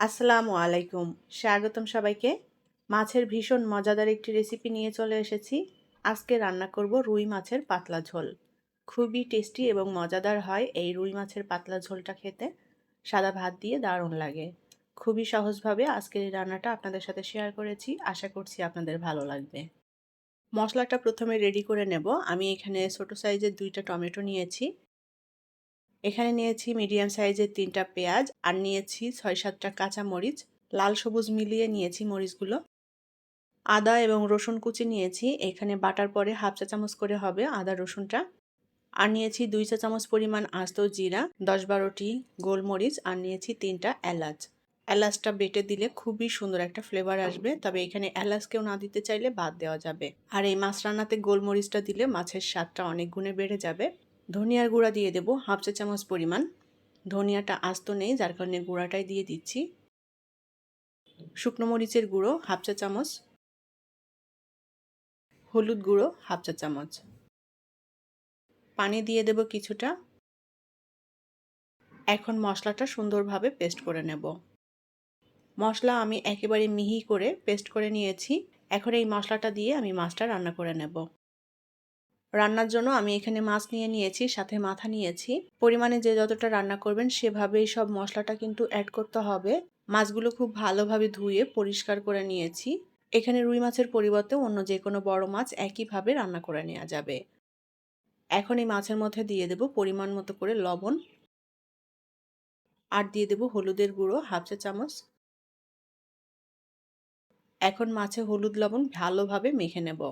আসসালামু আলাইকুম। স্বাগতম সবাইকে। মাছের ভীষণ মজাদার একটি রেসিপি নিয়ে চলে এসেছি। আজকে রান্না করব রুই মাছের পাতলা ঝোল। খুবই টেস্টি এবং মজাদার হয় এই রুই মাছের পাতলা ঝোলটা খেতে। সাদা ভাত দিয়ে দারুণ লাগে। খুবই সহজভাবে আজকের এই রান্নাটা আপনাদের সাথে শেয়ার করেছি। আশা করছি আপনাদের ভালো লাগবে। মশলাটা প্রথমে রেডি করে নেব। আমি এখানে ছোটো সাইজের দুইটা টমেটো নিয়েছি। এখানে নিয়েছি মিডিয়াম সাইজের তিনটা পেঁয়াজ আর নিয়েছি ছয় সাতটা কাঁচা মরিচ। লাল সবুজ মিলিয়ে নিয়েছি মরিচগুলো। আদা এবং রসুন কুচি নিয়েছি। এখানে বাটার পরে হাফ চা চামচ করে হবে আদা রসুনটা। আর নিয়েছি দুই চা চামচ পরিমাণ আস্ত জিরা, দশ বারোটি গোলমরিচ আর নিয়েছি তিনটা এলাচ। এলাচটা বেটে দিলে খুবই সুন্দর একটা ফ্লেভার আসবে। তবে এখানে এলাচ কেউ না দিতে চাইলে বাদ দেওয়া যাবে। আর এই মাছ রান্নাতে গোলমরিচটা দিলে মাছের স্বাদটা অনেক গুণে বেড়ে যাবে। ধনিয়ার গুঁড়া দিয়ে দেবো হাফ চা চামচ পরিমাণ। ধনিয়াটা আস্ত নেই, যার কারণে গুঁড়াটাই দিয়ে দিচ্ছি। শুকনো মরিচের গুঁড়ো হাফ চা চামচ। হলুদ গুঁড়ো হাফ চা চামচ। পানি দিয়ে দেব কিছুটা। এখন মশলাটা সুন্দরভাবে পেস্ট করে নেব। মশলা আমি একেবারে মিহি করে পেস্ট করে নিয়েছি। এখন এই মশলাটা দিয়ে আমি মাছটা রান্না করে নেব। রান্নার জন্য আমি এখানে মাছ নিয়ে নিয়েছি, সাথে মাথা নিয়েছি। পরিমাণে যে যতটা রান্না করবেন সেভাবেই সব মশলাটা কিন্তু অ্যাড করতে হবে। মাছগুলো খুব ভালোভাবে ধুয়ে পরিষ্কার করে নিয়েছি। এখানে রুই মাছের পরিবর্তে অন্য যে কোনো বড় মাছ একইভাবে রান্না করে নেওয়া যাবে। এখন এই মাছের মধ্যে দিয়ে দেব পরিমাণ মতো করে লবণ। আর দিয়ে দেব হলুদের গুঁড়ো, হাফ চা চামচ। এখন মাছে হলুদ লবণ ভালোভাবে মেখে নেব।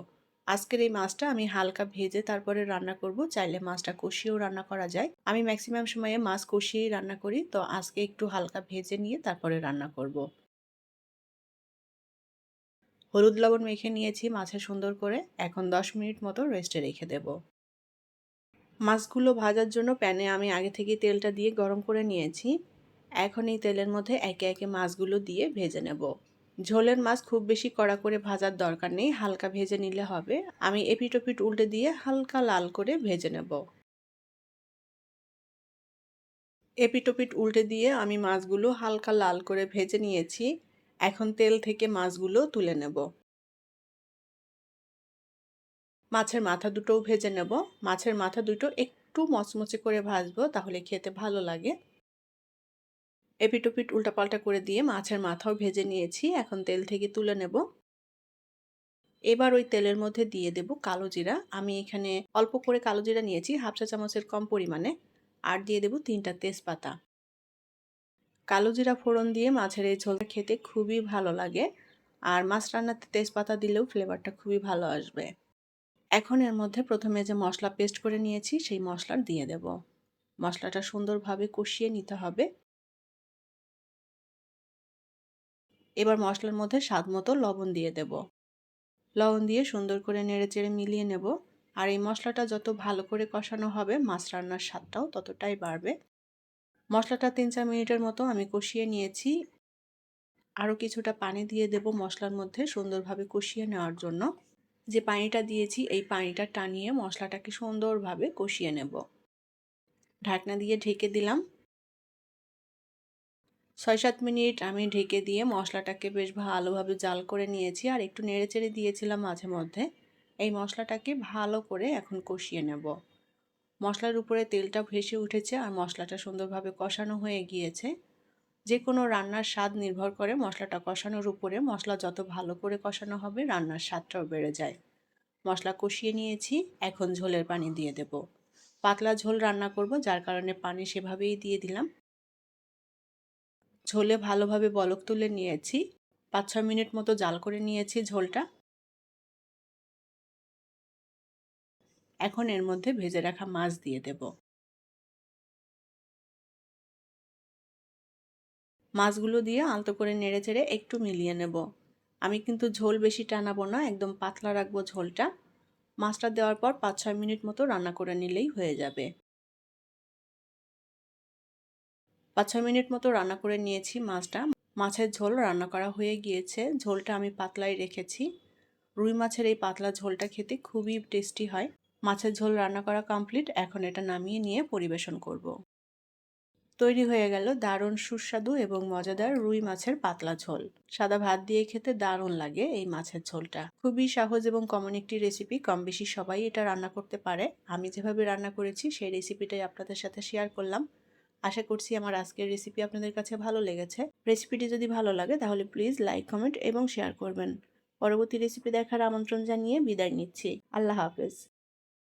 আজকের এই মাছটা আমি হালকা ভেজে তারপরে রান্না করব। চাইলে মাছটা কষিয়েও রান্না করা যায়। আমি ম্যাক্সিমাম সময়ে মাছ কষিয়েই রান্না করি। তো আজকে একটু হালকা ভেজে নিয়ে তারপরে রান্না করব। হলুদ লবণ মেখে নিয়েছি মাছে সুন্দর করে। এখন দশ মিনিট মতো রেস্টে রেখে দেব। মাছগুলো ভাজার জন্য প্যানে আমি আগে থেকে তেলটা দিয়ে গরম করে নিয়েছি। এখন এই তেলের মধ্যে একে একে মাছগুলো দিয়ে ভেজে নেব। ঝোলের মাছ খুব বেশি কড়া করে ভাজার দরকার নেই, হালকা ভেজে নিলে হবে। আমি এপিটোপিট উল্টে দিয়ে হালকা লাল করে ভেজে নেব। এপিটোপিট উল্টে দিয়ে আমি মাছগুলো হালকা লাল করে ভেজে নিয়েছি। এখন তেল থেকে মাছগুলো তুলে নেব। মাছের মাথা দুটোও ভেজে নেব। মাছের মাথা দুটো একটু মচমচে করে ভাজবো, তাহলে খেতে ভালো লাগে। এপিটোপিট উল্টাপাল্টা করে দিয়ে মাছের মাথাও ভেজে নিয়েছি। এখন তেল থেকে তুলে নেব। এবার ওই তেলের মধ্যে দিয়ে দেব কালো জিরা। আমি এখানে অল্প করে কালো জিরা নিয়েছি, হাফ চা চামচের কম পরিমাণে। আর দিয়ে দেব তিনটা তেজপাতা। কালো জিরা ফোড়ন দিয়ে মাছের এই ঝোলটা খেতে খুবই ভালো লাগে। আর মাছ রান্নাতে তেজপাতা দিলেও ফ্লেভারটা খুবই ভালো আসবে। এখন এর মধ্যে প্রথমে যে মশলা পেস্ট করে নিয়েছি, সেই মশলা দিয়ে দেব। মশলাটা সুন্দরভাবে কষিয়ে নিতে হবে। এবার মশলার মধ্যে স্বাদ মতো লবণ দিয়ে দেব। লবণ দিয়ে সুন্দর করে নেড়ে চেড়ে মিলিয়ে নেব। আর এই মশলাটা যত ভালো করে কষানো হবে, মাছ রান্নার স্বাদটাও ততটাই বাড়বে। মশলাটা তিন চার মিনিটের মতো আমি কষিয়ে নিয়েছি। আরও কিছুটা পানি দিয়ে দেব মশলার মধ্যে সুন্দরভাবে কষিয়ে নেওয়ার জন্য। যে পানিটা দিয়েছি, এই পানিটা টানিয়ে মশলাটাকে সুন্দরভাবে কষিয়ে নেব। ঢাকনা দিয়ে ঢেকে দিলাম। ছয় সাত মিনিট আমি ঢেকে দিয়ে মশলাটাকে বেশ ভালোভাবে জাল করে নিয়েছি আর একটু নেড়ে চেড়ে দিয়েছিলাম মাঝে মধ্যে। এই মশলাটাকে ভালো করে এখন কষিয়ে নেব। মশলার উপরে তেলটা ভেসে উঠেছে আর মশলাটা সুন্দরভাবে কষানো হয়ে গিয়েছে। যে কোনো রান্নার স্বাদ নির্ভর করে মশলাটা কষানোর উপরে মশলা যত ভালো করে কষানো হবে রান্নার স্বাদটাও বেড়ে যায়। মশলা কষিয়ে নিয়েছি, এখন ঝোলের পানি দিয়ে দেব। পাতলা ঝোল রান্না করব, যার কারণে পানি সেভাবেই দিয়ে দিলাম। ঝোলে ভালোভাবে বলক তুলে নিয়েছি। পাঁচ ছয় মিনিট মতো জাল করে নিয়েছি ঝোলটা। এখন এর মধ্যে ভেজে রাখা মাছ দিয়ে দেব। মাছগুলো দিয়ে আলতো করে নেড়ে চেড়ে একটু মিলিয়ে নেব। আমি কিন্তু ঝোল বেশি টানাবো না, একদম পাতলা রাখব ঝোলটা। মাছটা দেওয়ার পর পাঁচ ছয় মিনিট মতো রান্না করে নিলেই হয়ে যাবে। পাঁচ ছয় মিনিট মতো রান্না করে নিয়েছি মাছটা। মাছের ঝোল রান্না করা হয়ে গিয়েছে। ঝোলটা আমি পাতলাই রেখেছি। রুই মাছের এই পাতলা ঝোলটা খেতে খুবই টেস্টি হয়। মাছের ঝোল রান্না করা কমপ্লিট। এখন এটা নামিয়ে নিয়ে পরিবেশন করব। তৈরি হয়ে গেল দারুণ সুস্বাদু এবং মজাদার রুই মাছের পাতলা ঝোল। সাদা ভাত দিয়ে খেতে দারুণ লাগে এই মাছের ঝোলটা। খুবই সহজ এবং কমন একটি রেসিপি কম বেশি সবাই এটা রান্না করতে পারে। আমি যেভাবে রান্না করেছি সেই রেসিপিটাই আপনাদের সাথে শেয়ার করলাম। আশা করছি আমার আজকের রেসিপি আপনাদের কাছে ভালো লেগেছে। রেসিপিটি যদি ভালো লাগে, তাহলে প্লিজ লাইক কমেন্ট এবং শেয়ার করবেন। পরবর্তী রেসিপি দেখার আমন্ত্রণ জানিয়ে বিদায় নিচ্ছি। আল্লাহ হাফেজ।